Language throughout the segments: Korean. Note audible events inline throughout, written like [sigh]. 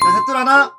자, 셋둘 하나.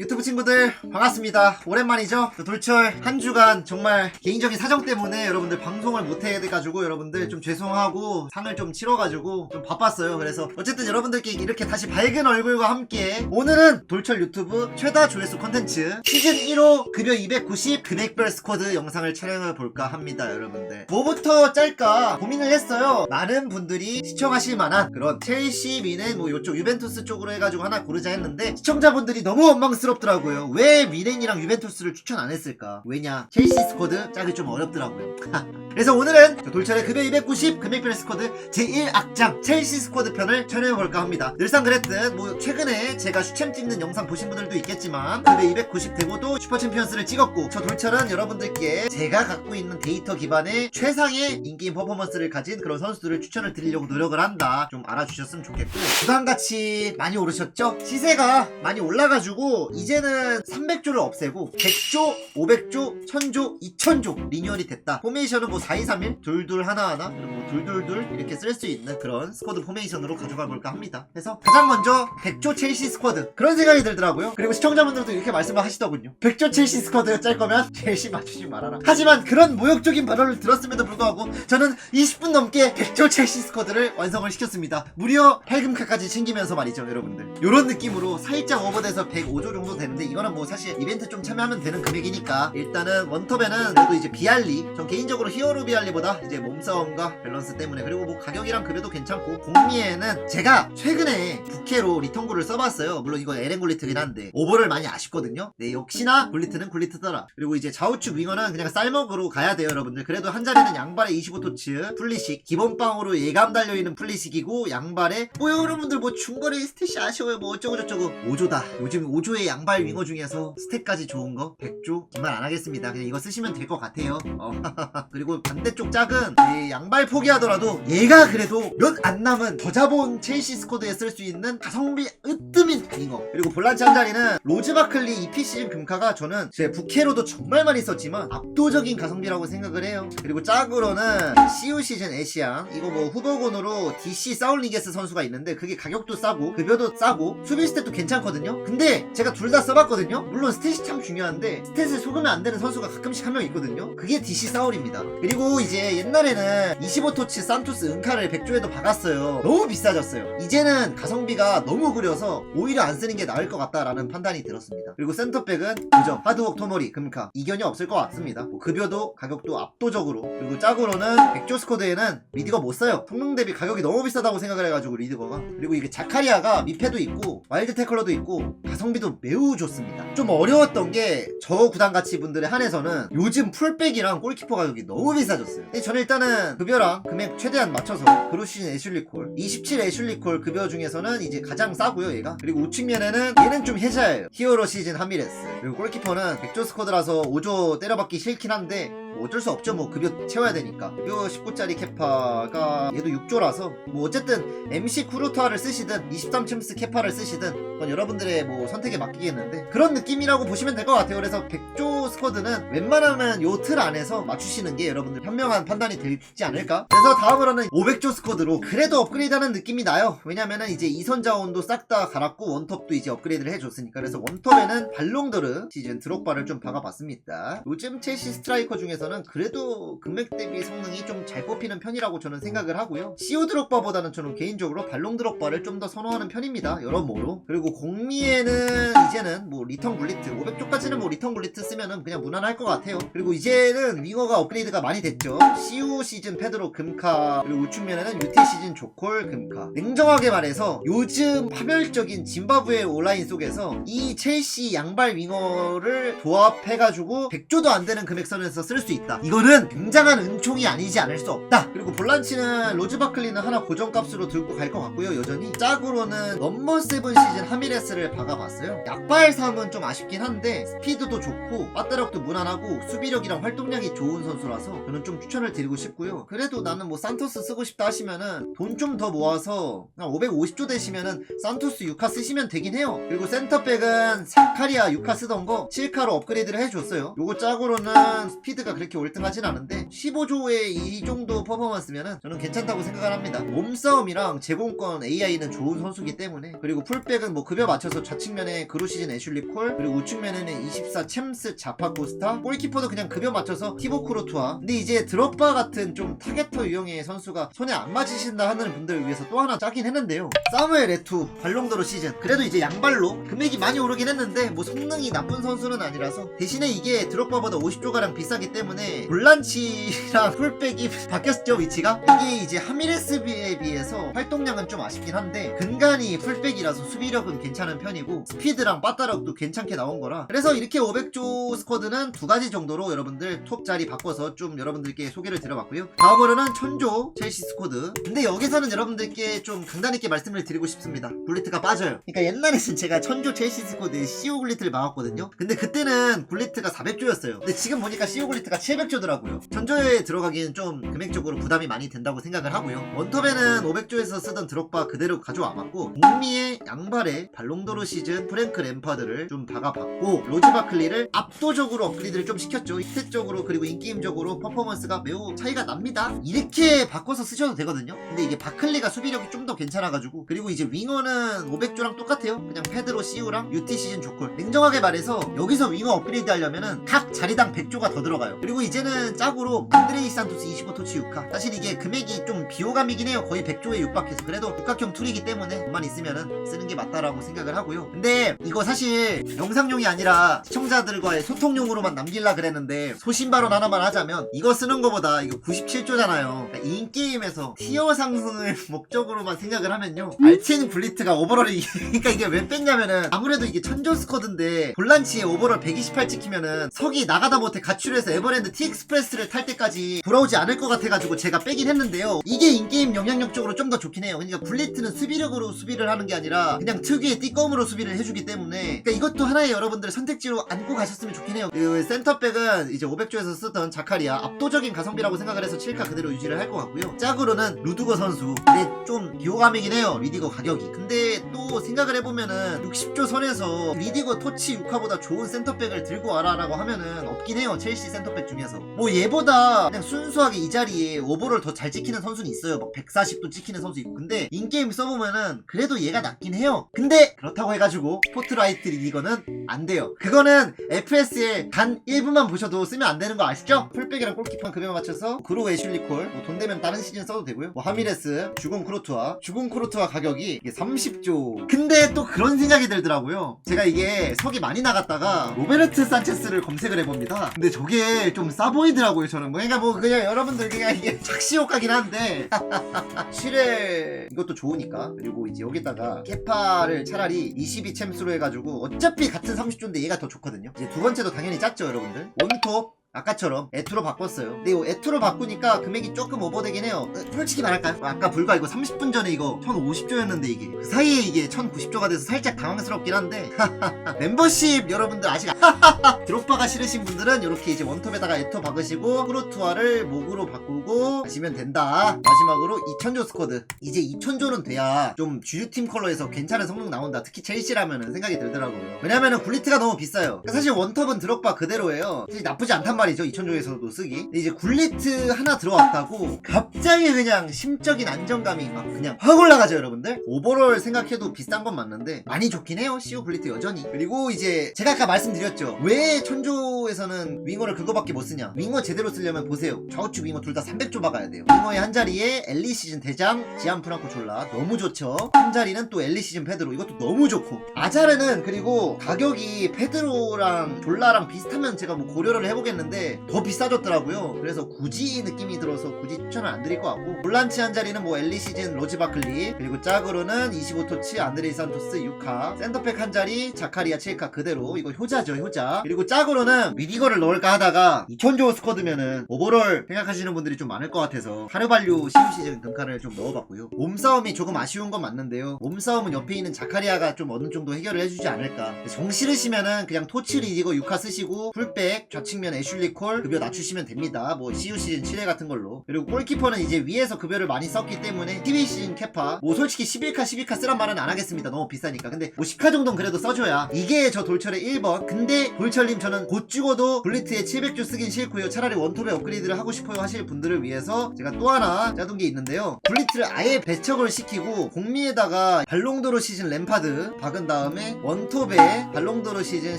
유튜브 친구들 반갑습니다. 오랜만이죠? 그 돌철 한 주간 정말 개인적인 사정 때문에 여러분들 방송을 못 해가지고 여러분들 좀 죄송하고 상을 좀 치러가지고 좀 바빴어요. 그래서 어쨌든 여러분들께 이렇게 다시 밝은 얼굴과 함께 오늘은 돌철 유튜브 최다 조회수 콘텐츠 시즌 1호 급여 290 금액별 스쿼드 영상을 촬영해 볼까 합니다. 여러분들 뭐부터 짤까 고민을 했어요. 많은 분들이 시청하실 만한 그런 첼시 미넨 뭐 요쪽 유벤투스 쪽으로 해가지고 하나 고르자 했는데 시청자분들이 너무 원망스 럽더라고요. 왜 미넨이랑 유벤투스를 추천 안 했을까? 왜냐 첼시 스쿼드 짝이 좀 어렵더라고요. [laughs] 그래서 오늘은 저 돌철의 급여 290 금액별 스쿼드 제1악장 첼시 스쿼드 편을 촬영해볼까 합니다. 늘상 그랬듯 뭐 최근에 제가 슈챔 찍는 영상 보신 분들도 있겠지만 급여 290 되고도 슈퍼 챔피언스를 찍었고 저 돌철은 여러분들께 제가 갖고 있는 데이터 기반의 최상의 인기인 퍼포먼스를 가진 그런 선수들을 추천을 드리려고 노력을 한다. 좀 알아주셨으면 좋겠고 부담같이 많이 오르셨죠? 시세가 많이 올라가지고 이제는 300조를 없애고 100조, 500조, 1000조, 2000조 리뉴얼이 됐다. 포메이션은 뭐 4231, 둘둘 하나하나, 그리고 뭐 둘둘둘 이렇게 쓸 수 있는 그런 스쿼드 포메이션으로 가져가 볼까 합니다. 그래서 가장 먼저 100조 첼시 스쿼드 그런 생각이 들더라고요. 그리고 시청자분들도 이렇게 말씀을 하시더군요. 100조 첼시 스쿼드 짤 거면 첼시 맞추지 말아라. 하지만 그런 모욕적인 발언을 들었음에도 불구하고 저는 20분 넘게 100조 첼시 스쿼드를 완성을 시켰습니다. 무려 팔금카까지 챙기면서 말이죠, 여러분들. 이런 느낌으로 살짝 오버돼서 105조 정도 되는데 이거는 뭐 사실 이벤트 좀 참여하면 되는 금액이니까 일단은 원톱에는 그래도 이제 비알리 전 개인적으로 히어로 비알리보다 이제 몸싸움과 밸런스 때문에 그리고 뭐 가격이랑 급여도 괜찮고 공미에는 제가 최근에 부캐로 리턴구를 써봤어요. 물론 이거 에렌 굴리트긴 한데 오버를 많이 아쉽거든요. 네 역시나 굴리트는 굴리트더라. 그리고 이제 좌우측 윙어는 그냥 쌀먹으로 가야 돼요 여러분들. 그래도 한 자리는 양발에 25토츠 플리식 기본빵으로 예감 달려있는 플리식이고 양발에 뭐 여러분들 뭐 중거리 스탯이 아쉬워요. 뭐 어쩌고 저쩌고. 5조다. 요즘 5조의 양발 윙어 중에서 스탯까지 좋은 거 100조 기말 안 하겠습니다. 그냥 이거 쓰시면 될 것 같아요. 어. [laughs] 그리고 반대쪽 짝은 이 양발 포기하더라도 얘가 그래도 몇 안 남은 저자본 첼시 스쿼드에 쓸 수 있는 가성비 으뜸인 윙어. 그리고 볼란치 한 자리는 로즈 바클리 EP 시즌 금카가 저는 제 부캐로도 정말 많이 썼지만 압도적인 가성비라고 생각을 해요. 그리고 짝으로는 CU 시즌 에시앙. 이거 뭐 후보군으로 DC 사울리게스 선수가 있는데 그게 가격도 싸고 급여도 싸고 수비 스탯도 괜찮거든요. 근데 제가 둘 다 써봤거든요? 물론 스탯이 참 중요한데 스탯을 속으면 안 되는 선수가 가끔씩 한 명 있거든요? 그게 DC 사울입니다. 그리고 이제 옛날에는 25토치 산토스 은카를 100조에도 박았어요. 너무 비싸졌어요. 이제는 가성비가 너무 구려서 오히려 안 쓰는 게 나을 것 같다라는 판단이 들었습니다. 그리고 센터백은 그저 하드웍 토모리 금카. 이견이 없을 것 같습니다. 뭐 급여도 가격도 압도적으로. 그리고 짝으로는 100조 스쿼드에는 리드거 못 써요. 성능 대비 가격이 너무 비싸다고 생각을 해가지고 리드거가. 그리고 이게 자카리아가 미패도 있고 와일드 태클러도 있고 가성비도 매우 좋습니다. 좀 어려웠던 게 저 구단 가치 분들에 한해서는 요즘 풀백이랑 골키퍼 가격이 너무 비싸졌어요. 근데 저는 일단은 급여랑 금액 최대한 맞춰서 그루신 애슐리 콜 27 애슐리 콜 급여 중에서는 이제 가장 싸고요 얘가. 그리고 우측면에는 얘는 좀 혜자예요. 히어로 시즌 하미레스. 그리고 골키퍼는 100조 스쿼드라서 5조 때려박기 싫긴 한데 뭐 어쩔 수 없죠. 뭐 급여 채워야 되니까. 급여 19짜리 캐파가 얘도 6조라서 뭐 어쨌든 MC 쿠루타를 쓰시든 23 챔스 캐파를 쓰시든 그건 여러분들의 뭐 선택에 맡기겠는데 그런 느낌이라고 보시면 될 것 같아요. 그래서 100조 스쿼드는 웬만하면 요 틀 안에서 맞추시는 게 여러분들 현명한 판단이 되지 않을까? 그래서 다음으로는 500조 스쿼드로 그래도 업그레이드하는 느낌이 나요. 왜냐면은 이제 이선 자원도 싹 다 갈았고 원톱도 이제 업그레이드를 해줬으니까. 그래서 원톱에는 발롱도르 시즌 드록바를 좀 박아봤습니다. 요즘 첼시 스트라이커 중에서 는 그래도 금액 대비 성능이 좀 잘 뽑히는 편이라고 저는 생각을 하고요. 시오 드록바보다는 저는 개인적으로 발롱 드록바를 좀 더 선호하는 편입니다. 여러모로. 그리고 공미에는 이제는 뭐 리턴 굴리트 500조까지는 뭐 리턴 굴리트 쓰면은 그냥 무난할 것 같아요. 그리고 이제는 윙어가 업그레이드가 많이 됐죠. 시우 시즌 페드로 금카 그리고 우측면에는 UT 시즌 조콜 금카. 냉정하게 말해서 요즘 파멸적인 짐바브웨 온라인 속에서 이 첼시 양발 윙어를 조합해가지고 100조도 안 되는 금액선에서 쓸 수 있 다. 이거는 굉장한 은총이 아니지 않을 수 없다. 그리고 볼란치는 로즈 바클리는 하나 고정값으로 들고 갈 것 같고요 여전히. 짝으로는 넘버 세븐 시즌 하미레스를 박아봤어요. 약발 3은 좀 아쉽긴 한데 스피드도 좋고 빠따력도 무난하고 수비력이랑 활동량이 좋은 선수라서 저는 좀 추천을 드리고 싶고요. 그래도 나는 뭐 산토스 쓰고 싶다 하시면은 돈 좀 더 모아서 한 550조 되시면은 산토스 6카 쓰시면 되긴 해요. 그리고 센터백은 사카리아 6카 쓰던 거 7카로 업그레이드를 해줬어요. 요거 짝으로는 스피드가 그렇게 월등하진 않은데 15조의 이 정도 퍼포먼스면은 저는 괜찮다고 생각을 합니다. 몸싸움이랑 제공권 AI는 좋은 선수기 때문에 그리고 풀백은 뭐 급여 맞춰서 좌측면에 그루시즌 애슐리 콜 그리고 우측면에는 24 챔스 자파 코스타 골키퍼도 그냥 급여 맞춰서 티보 크로투아 근데 이제 드롭바 같은 좀 타겟터 유형의 선수가 손에 안 맞으신다 하는 분들을 위해서 또 하나 짜긴 했는데요. 사무엘 에투 발롱도르 시즌 그래도 이제 양발로 금액이 많이 오르긴 했는데 뭐 성능이 나쁜 선수는 아니라서 대신에 이게 드롭바보다 50조가량 비싸기 때문에 볼란치랑 풀백이 [laughs] 바뀌었죠 위치가? 이게 이제 하미레스비에 비해서 활동량은 좀 아쉽긴 한데 근간이 풀백이라서 수비력은 괜찮은 편이고 스피드랑 빠따력도 괜찮게 나온 거라 그래서 이렇게 500조 스쿼드는 두 가지 정도로 여러분들 톱 자리 바꿔서 좀 여러분들께 소개를 드려봤고요. 다음으로는 천조 첼시 스쿼드. 근데 여기서는 여러분들께 좀 강단 있게 말씀을 드리고 싶습니다. 굴리트가 빠져요. 그러니까 옛날에는 제가 천조 첼시 스쿼드에 CO 굴리트를 막았거든요. 근데 그때는 굴리트가 400조였어요. 근데 지금 보니까 CO 굴리트가 700조더라고요. 천조에 들어가기엔 좀 금액적으로 부담이 많이 된다고 생각을 하고요. 원톱에는 500조에서 쓰던 드록바 그대로 가져와봤고 북미의 양발에 발롱도르 시즌 프랭크 램파드를 좀 박아봤고 로즈 바클리를 압도적으로 업그레이드를 좀 시켰죠. 혜택적으로 그리고 인게임적으로 퍼포먼스가 매우 차이가 납니다. 이렇게 바꿔서 쓰셔도 되거든요. 근데 이게 바클리가 수비력이 좀 더 괜찮아가지고 그리고 이제 윙어는 500조랑 똑같아요. 그냥 페드로 시우랑 UT 시즌 조콜 냉정하게 말해서 여기서 윙어 업그레이드 하려면은 각 자리당 100조가 더 들어가요 그리고 이제는 짝으로 안드레이 산토스 25 토치 6카. 사실 이게 금액이 좀 비호감이긴 해요. 거의 100조에 육박해서. 그래도 육각형 툴이기 때문에 돈만 있으면은 쓰는 게 맞다라고 생각을 하고요. 근데 이거 사실 영상용이 아니라 시청자들과의 소통용으로만 남길라 그랬는데 소신발언 하나만 하자면 이거 쓰는 거보다 이거 97조잖아요. 그러니까 인게임에서 티어 상승을 [laughs] 목적으로만 생각을 하면요. 알첸 굴리트가 오버롤이 그러니까 이게 왜 뺐냐면은 아무래도 이게 천조 스쿼드인데 볼란치에 오버롤 128 찍히면은 석이 나가다 못해 가출해서 에버 랜드 T익스프레스를 탈 때까지 돌아오지 않을 것 같아가지고 제가 빼긴 했는데요. 이게 인게임 영향력적으로 좀 더 좋긴 해요. 그러니까 굴리트는 수비력으로 수비를 하는 게 아니라 그냥 특유의 띠검으로 수비를 해주기 때문에 그러니까 이것도 하나의 여러분들 선택지로 안고 가셨으면 좋긴 해요. 그 센터백은 이제 500조에서 쓰던 자카리아 압도적인 가성비라고 생각을 해서 7카 그대로 유지를 할 것 같고요. 짝으로는 루두거 선수. 근데 좀 비호감이긴 해요 리디거 가격이. 근데 또 생각을 해보면은 60조 선에서 리디거 토치 6화보다 좋은 센터백을 들고 와라 라고 하면은 없긴 해요 첼시 센터백 중에서. 뭐 얘보다 그냥 순수하게 이 자리에 오버를 더 잘 찍히는 선수는 있어요. 막 140도 찍히는 선수 있고. 근데 인게임 써보면은 그래도 얘가 낫긴 해요. 근데 그렇다고 해가지고 스포트라이트 리디거는 안 돼요. 그거는 FS에 단 1분만 보셔도 쓰면 안 되는 거 아시죠? 풀백이랑 골키퍼 급여 맞춰서 그로 애슐리 콜뭐돈 되면 다른 시즌 써도 되고요. 뭐 하미레스 주공 크로트와 주공 크로트와 가격이 이게 30조. 근데 또 그런 생각이 들더라고요. 제가 이게 석이 많이 나갔다가 로베르트 산체스를 검색을 해봅니다. 근데 저게 좀 싸 보이더라고요 저는. 뭐 그러니까 뭐 그냥 여러분들 그냥 이게 [laughs] 착시효과긴 한데. [laughs] 실에 이것도 좋으니까. 그리고 이제 여기다가 케파를 차라리 22 챔스로 해가지고 어차피 같은 30조인데 얘가 더 좋거든요. 이제 두 번째도 당연히 짰죠 여러분들. 원톱 아까처럼 에투로 바꿨어요. 근데 이거 에투로 바꾸니까 금액이 조금 오버되긴 해요. 어, 솔직히 말할까요? 아까 불과 이거 30분 전에 이거 1050조였는데 이게 그 사이에 이게 1090조가 돼서 살짝 당황스럽긴 한데 [laughs] 멤버십 여러분들 아직 [laughs] 드롭바가 싫으신 분들은 이렇게 이제 원톱에다가 에투 박으시고 프로투아를 목으로 바꾸고 하시면 된다. 마지막으로 2000조 스쿼드. 이제 2000조는 돼야 좀 주류팀 컬러에서 괜찮은 성능 나온다. 특히 첼시라면은 생각이 들더라고요. 왜냐면은 굴리트가 너무 비싸요. 사실 원톱은 드롭바 그대로예요. 사실 나쁘지 않단 말이죠. 2000조에서도 쓰기. 이제 굴리트 하나 들어왔다고 갑자기 그냥 심적인 안정감이 막 그냥 확 올라가죠, 여러분들. 오버롤 생각해도 비싼 건 맞는데 많이 좋긴 해요. CO 굴리트 여전히. 그리고 이제 제가 아까 말씀드렸죠. 왜 천조에서는 윙어를 그거밖에 못 쓰냐? 윙어 제대로 쓰려면 보세요. 좌우측 윙어 둘 다 300조 박아야 돼요. 윙어의 한 자리에 엘리 시즌 대장 지안 프랑코 졸라 너무 좋죠. 한 자리는 또 엘리 시즌 페드로 이것도 너무 좋고 아자르는 그리고 가격이 페드로랑 졸라랑 비슷하면 제가 뭐 고려를 해보겠는데 더 비싸졌더라고요. 그래서 굳이 느낌이 들어서 굳이 추천을 안 드릴 것 같고 볼란치 한 자리는 뭐 엘리 시즌 로즈 바클리 그리고 짝으로는 25토치 안드레이 산토스 6카 센터백 한 자리 자카리아 7카 그대로 이거 효자죠 효자. 그리고 짝으로는 미디거를 넣을까 하다가 2000조 스쿼드면은 오버롤 생각하시는 분들이 좀 많을 것 같아서 카르발류 시우 시즌 등카를 좀 넣어봤고요. 몸싸움이 조금 아쉬운 건 맞는데요. 몸싸움은 옆에 있는 자카리아가 좀 어느 정도 해결을 해주지 않을까. 정 싫으시면은 그냥 토치 리디거 6카 쓰시고 풀백 좌측면 애슐리 애슐리콜 급여 낮추시면 됩니다. 뭐 CU 시즌 7회 같은 걸로. 그리고 골키퍼는 이제 위에서 급여를 많이 썼기 때문에 TV 시즌 캐파 뭐 솔직히 11카 12카 쓰란 말은 안 하겠습니다. 너무 비싸니까. 근데 뭐 10카 정도는 그래도 써줘야 이게 저 돌철의 1번. 근데 돌철님 저는 곧 죽어도 블리트에 700주 쓰긴 싫고요. 차라리 원톱에 업그레이드를 하고 싶어요 하실 분들을 위해서 제가 또 하나 짜둔 게 있는데요. 블리트를 아예 배척을 시키고 공미에다가 발롱도로 시즌 램파드 박은 다음에 원톱에 발롱도로 시즌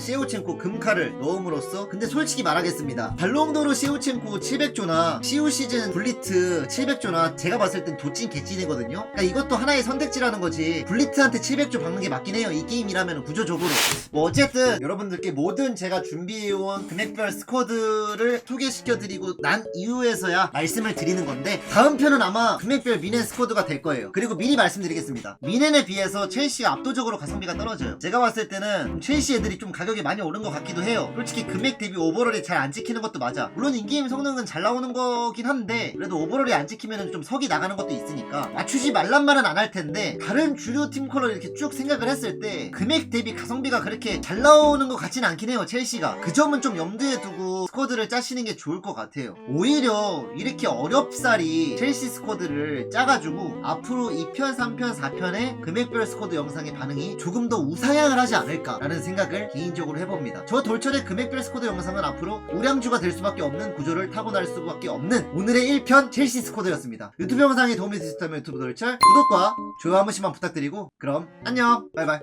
시우첸코 금카를 넣음으로써 근데 솔직히 말하겠습니다. 발롱도로 시우첸코 700조나 시우 시즌 블리트 700조나 제가 봤을 땐 도찐 개찐이거든요. 그러니까 이것도 하나의 선택지라는 거지. 블리트한테 700조 박는 게 맞긴 해요. 이 게임이라면 구조적으로. 뭐 어쨌든 여러분들께 모든 제가 준비해온 금액별 스쿼드를 소개시켜드리고 난 이후에서야 말씀을 드리는 건데 다음 편은 아마 금액별 미네 스쿼드가 될 거예요. 그리고 미리 말씀드리겠습니다. 미넨에 비해서 첼시가 압도적으로 가성비가 떨어져요. 제가 봤을 때는 첼시 애들이 좀 가격이 많이 오른 것 같기도 해요. 솔직히 금액 대비 오버롤이 잘안 찍 히는 것도 맞아. 물론 인게임 성능은 잘 나오는 거긴 한데 그래도 오버롤이 안 찍히면 좀 석이 나가는 것도 있으니까 맞추지 말란 말은 안 할 텐데 다른 주류 팀 컬러 이렇게 쭉 생각을 했을 때 금액 대비 가성비가 그렇게 잘 나오는 것 같진 않긴 해요. 첼시가 그 점은 좀 염두에 두고 스쿼드를 짜시는 게 좋을 것 같아요. 오히려 이렇게 어렵사리 첼시 스쿼드를 짜가지고 앞으로 2편, 3편, 4편의 금액별 스쿼드 영상의 반응이 조금 더 우상향을 하지 않을까라는 생각을 개인적으로 해봅니다. 저 돌철의 금액별 스쿼드 영상은 앞으로 우 량주가 될 수밖에 없는 구조를 타고날 수밖에 없는 오늘의 1편 첼시 스쿼드였습니다. 유튜브 영상이 도움이 되셨다면 유튜브 돌철 구독과 좋아요 한 번씩만 부탁드리고 그럼 안녕 바이바이